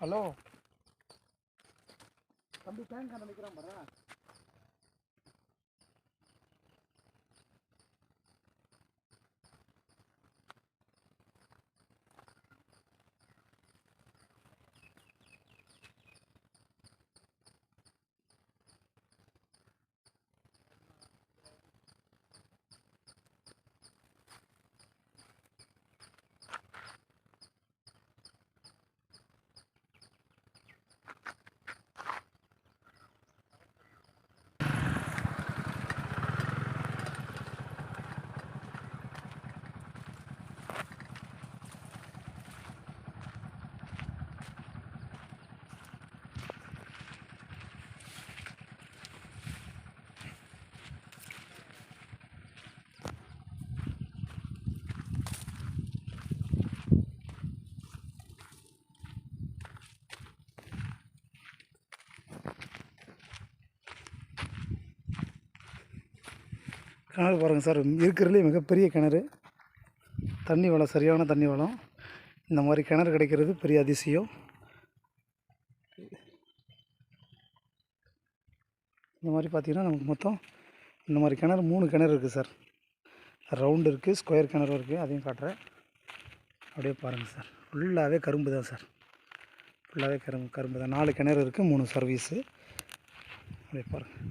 Hello. தம்பி tank கண்ண நிற்கிறான் பாரு கிணறு பாருங்கள் சார். இருக்கிறதுலே மிகப்பெரிய கிணறு. தண்ணி வளம் சரியான தண்ணி வளம். இந்த மாதிரி கிணறு கிடைக்கிறது பெரிய அதிசயம். இந்த மாதிரி பார்த்தீங்கன்னா நமக்கு மொத்தம் இந்த மாதிரி கிணறு மூணு கிணறு இருக்குது சார். ரவுண்டு இருக்குது ஸ்கொயர் கிணறு இருக்குது அதையும் காட்டுறேன். அப்படியே பாருங்கள் சார். ஃபுல்லாகவே கரும்பு தான் சார். ஃபுல்லாகவே கரும்பு கரும்பு தான். நாலு கிணறு இருக்குது மூணு சர்வீஸு. அப்படியே பாருங்கள்